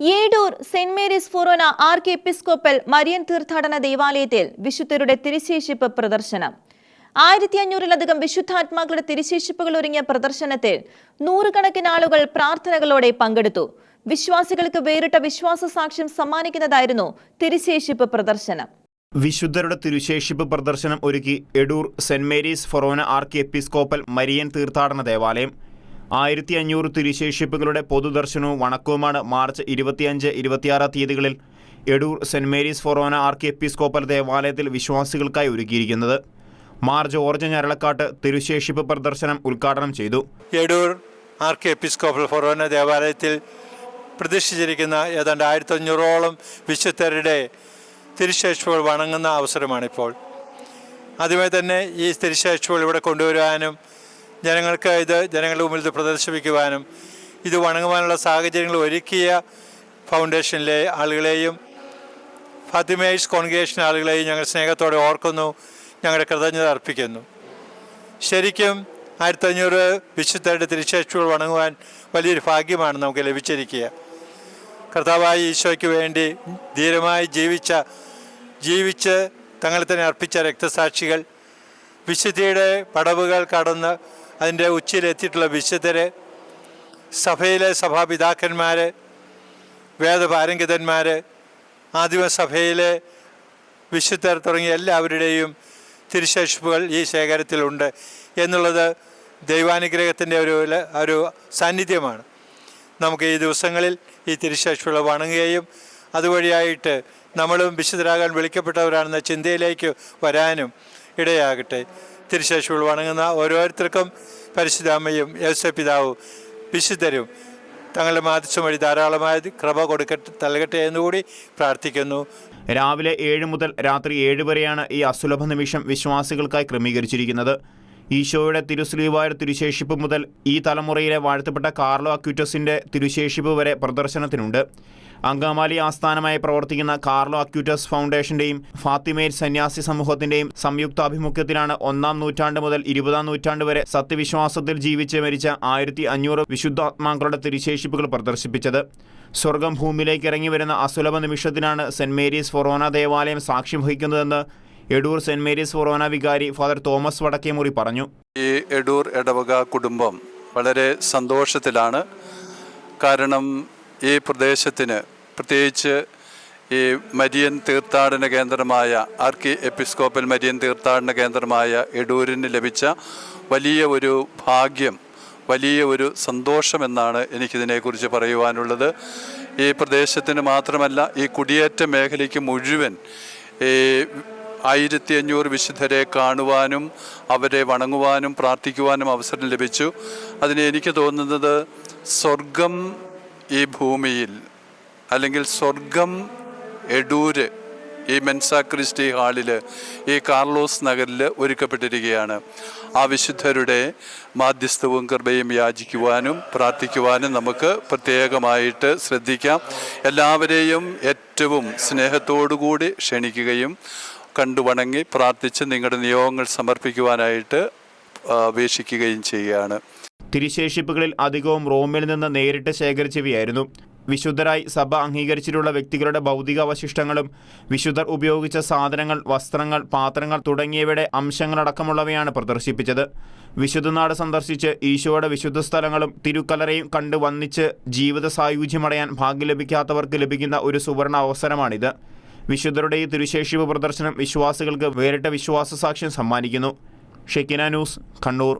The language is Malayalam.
ഏടൂർ സെന്റ് മേരീസ് ഫൊറോന കെ എപ്പിസ്കോപ്പൽ മരിയൻ തീർത്ഥാടന ദേവാലയത്തിൽ വിശുദ്ധരുടെ തിരുശേഷിപ്പ് പ്രദർശനം. ആയിരത്തി അഞ്ഞൂറിലധികം വിശുദ്ധാത്മാക്കളുടെ തിരുശേഷിപ്പുകൾ ഒരുങ്ങിയ പ്രദർശനത്തിൽ നൂറുകണക്കിന് ആളുകൾ പ്രാർത്ഥനകളോടെ പങ്കെടുത്തു. വിശ്വാസികൾക്ക് വേറിട്ട വിശ്വാസ സാക്ഷ്യം സമ്മാനിക്കുന്നതായിരുന്നു തിരുശേഷിപ്പ് പ്രദർശനം. വിശുദ്ധരുടെ തിരുശേഷിപ്പ് പ്രദർശനം ഒരുക്കി എടൂർ സെന്റ് മേരീസ് ഫൊറോന കെ എപ്പിസ്കോപ്പൽ മരിയൻ തീർത്ഥാടന ദേവാലയം ആയിരത്തി അഞ്ഞൂറ് തിരുശേഷിപ്പുകളുടെ പൊതുദർശനവും വണക്കവുമാണ് മാർച്ച് ഇരുപത്തിയഞ്ച് ഇരുപത്തിയാറ് തീയതികളിൽ എടൂർ സെന്റ് മേരീസ് ഫൊറോന ആർക്കി എപ്പിസ്കോപ്പൽ ദേവാലയത്തിൽ വിശ്വാസികൾക്കായി ഒരുക്കിയിരിക്കുന്നത്. മാർച്ച് ഓർജ് ഞരളക്കാട്ട് തിരുശേഷിപ്പ് പ്രദർശനം ഉദ്ഘാടനം ചെയ്തു. എടൂർ ആർക്കി എപ്പിസ്കോപ്പൽ ഫൊറോന ദേവാലയത്തിൽ പ്രതിഷ്ഠിച്ചിരിക്കുന്ന ഏതാണ്ട് ആയിരത്തി അഞ്ഞൂറോളം വിശുദ്ധരുടെ തിരുശേഷിപ്പുകൾ വണങ്ങുന്ന അവസരമാണിപ്പോൾ. ആദ്യമായി തന്നെ ഈ തിരുശേഷിപ്പുകൾ ഇവിടെ കൊണ്ടുവരുവാനും ജനങ്ങൾക്ക് ഇത് ജനങ്ങളുടെ മുമ്പിൽ ഇത് പ്രദർശിപ്പിക്കുവാനും ഇത് വണങ്ങുവാനുള്ള സാഹചര്യങ്ങൾ ഒരുക്കിയ ഫൗണ്ടേഷനിലെ ആളുകളെയും ഫാത്തിമേഴ്സ് കോൺഗ്രേഷൻ ആളുകളെയും ഞങ്ങൾ സ്നേഹത്തോടെ ഓർക്കുന്നു ഞങ്ങളുടെ കൃതജ്ഞത അർപ്പിക്കുന്നു. ശരിക്കും ആയിരത്തഞ്ഞൂറ് വിശുദ്ധരുടെ തിരിച്ചേച്ചുകൾ വണങ്ങുവാൻ വലിയൊരു ഭാഗ്യമാണ് നമുക്ക് ലഭിച്ചിരിക്കുക. കർത്താവായ ഈശോയ്ക്ക് വേണ്ടി ധീരമായി ജീവിച്ച ജീവിച്ച് തങ്ങളെ തന്നെ അർപ്പിച്ച രക്തസാക്ഷികൾ വിശുദ്ധിയുടെ പടവുകൾ കടന്ന് അതിന്റെ ഉച്ചയിലെത്തിയിട്ടുള്ള വിശുദ്ധരെ സഭയിലെ സഭാപിതാക്കന്മാർ വേദപാരംഗിതന്മാർ ആദിമസഭയിലെ വിശുദ്ധർ തുടങ്ങിയ എല്ലാവരുടെയും തിരുശേഷിപ്പുകൾ ഈ ശേഖരത്തിലുണ്ട് എന്നുള്ളത് ദൈവാനുഗ്രഹത്തിന്റെ ഒരു ഒരു സാന്നിധ്യമാണ്. നമുക്ക് ഈ ദിവസങ്ങളിൽ ഈ തിരുശേഷിപ്പുകൾ വണങ്ങുകയും അതുവഴിയായിട്ട് നമ്മളും വിശുദ്ധരാകാൻ വിളിക്കപ്പെട്ടവരാണെന്ന ചിന്തയിലേക്ക് വരാനും ഇടയാകട്ടെ. തിരുശേഷിപ്പുകൾ വണങ്ങുന്ന ഓരോരുത്തർക്കും പരിശുദ്ധാമ്മയും യേശു പിതാവും വിശുദ്ധരും തങ്ങളുടെ മാധ്യസം വഴി ധാരാളമായ കൃപ കൊടുക്കട്ടെ നൽകട്ടെ എന്നുകൂടി പ്രാർത്ഥിക്കുന്നു. രാവിലെ ഏഴ് മുതൽ രാത്രി ഏഴ് വരെയാണ് ഈ അസുലഭ നിമിഷം വിശ്വാസികൾക്കായി ക്രമീകരിച്ചിരിക്കുന്നത്. ഈശോയുടെ തിരുസ്ലീവായ തിരുശേഷിപ്പ് മുതൽ ഈ തലമുറയിലെ വാഴ്ത്തപ്പെട്ട കാർലോ അക്യൂറ്റസിന്റെ തിരുശേഷിപ്പ് വരെ പ്രദർശനത്തിനുണ്ട്. അങ്കമാലി ആസ്ഥാനമായി പ്രവർത്തിക്കുന്ന കാർലോ അക്യൂറ്റസ് ഫൗണ്ടേഷന്റെയും ഫാത്തിമയിൽ സന്യാസി സമൂഹത്തിന്റെയും സംയുക്താഭിമുഖ്യത്തിലാണ് ഒന്നാം നൂറ്റാണ്ട് മുതൽ ഇരുപതാം നൂറ്റാണ്ട് വരെ സത്യവിശ്വാസത്തിൽ ജീവിച്ച് മരിച്ച ആയിരത്തി അഞ്ഞൂറ് വിശുദ്ധാത്മാക്കളുടെ തിരിശേഷിപ്പുകൾ പ്രദർശിപ്പിച്ചത്. സ്വർഗം ഭൂമിയിലേക്ക് ഇറങ്ങി വരുന്ന അസുലഭ നിമിഷത്തിനാണ് സെന്റ് മേരീസ് ഫൊറോന ദേവാലയം സാക്ഷ്യം വഹിക്കുന്നതെന്ന് എഡൂർ സെന്റ് മേരീസ് ഫൊറോന വികാരി ഫാദർ തോമസ് വടക്കേമുറി പറഞ്ഞു. ഈ എടൂർ എടവക കുടുംബം വളരെ സന്തോഷത്തിലാണ്. കാരണം ഈ പ്രദേശത്തിന് പ്രത്യേകിച്ച് ഈ മരിയൻ തീർത്ഥാടന കേന്ദ്രമായ ആർക്കി എപ്പിസ്കോപ്പൽ മരിയൻ തീർത്ഥാടന കേന്ദ്രമായ എടൂരിന് ലഭിച്ച വലിയ ഒരു ഭാഗ്യം വലിയ ഒരു സന്തോഷമെന്നാണ് എനിക്കിതിനെക്കുറിച്ച് പറയുവാനുള്ളത്. ഈ പ്രദേശത്തിന് മാത്രമല്ല ഈ കുടിയേറ്റ മേഖലയ്ക്ക് മുഴുവൻ ഈ ആയിരത്തി അഞ്ഞൂറ് വിശുദ്ധരെ കാണുവാനും അവരെ വണങ്ങുവാനും പ്രാർത്ഥിക്കുവാനും അവസരം ലഭിച്ചു. അതിന് എനിക്ക് തോന്നുന്നത് സ്വർഗം ഈ ഭൂമിയിൽ അല്ലെങ്കിൽ സ്വർഗം എടൂര് ഈ മെൻസാ ക്രിസ്റ്റി ഹാളിൽ ഈ കാർലോസ് നഗറിൽ ഒരുക്കപ്പെട്ടിരിക്കുകയാണ്. ആ വിശുദ്ധരുടെ മാധ്യസ്ഥവും കൃപയും യാചിക്കുവാനും പ്രാർത്ഥിക്കുവാനും നമുക്ക് പ്രത്യേകമായിട്ട് ശ്രദ്ധിക്കാം. എല്ലാവരെയും ഏറ്റവും സ്നേഹത്തോടുകൂടി ക്ഷണിക്കുകയും കണ്ടുവണങ്ങി പ്രാർത്ഥിച്ച് നിങ്ങളുടെ നിയോഗങ്ങൾ സമർപ്പിക്കുവാനായിട്ട് വീക്ഷിക്കുകയും ചെയ്യുകയാണ്. തിരുശേഷിപ്പുകളിൽ അധികവും റോമിൽ നിന്ന് നേരിട്ട് ശേഖരിച്ചവയായിരുന്നു. വിശുദ്ധരായി സഭ അംഗീകരിച്ചിട്ടുള്ള വ്യക്തികളുടെ ഭൗതികാവശിഷ്ടങ്ങളും വിശുദ്ധർ ഉപയോഗിച്ച സാധനങ്ങൾ വസ്ത്രങ്ങൾ പാത്രങ്ങൾ തുടങ്ങിയവയുടെ അംശങ്ങളടക്കമുള്ളവയാണ് പ്രദർശിപ്പിച്ചത്. വിശുദ്ധനാട് സന്ദർശിച്ച് ഈശോയുടെ വിശുദ്ധ സ്ഥലങ്ങളും തിരുക്കലറയും കണ്ട് വന്നിച്ച് ജീവിത സായുജ്യമടയാൻ ഭാഗ്യം ലഭിക്കാത്തവർക്ക് ലഭിക്കുന്ന ഒരു സുവർണ അവസരമാണിത്. വിശുദ്ധരുടെ ഈ തിരുശേഷിപ്പ് പ്രദർശനം വിശ്വാസികൾക്ക് വേറിട്ട വിശ്വാസ സാക്ഷ്യം സമ്മാനിക്കുന്നു. Shekinah news Kannur.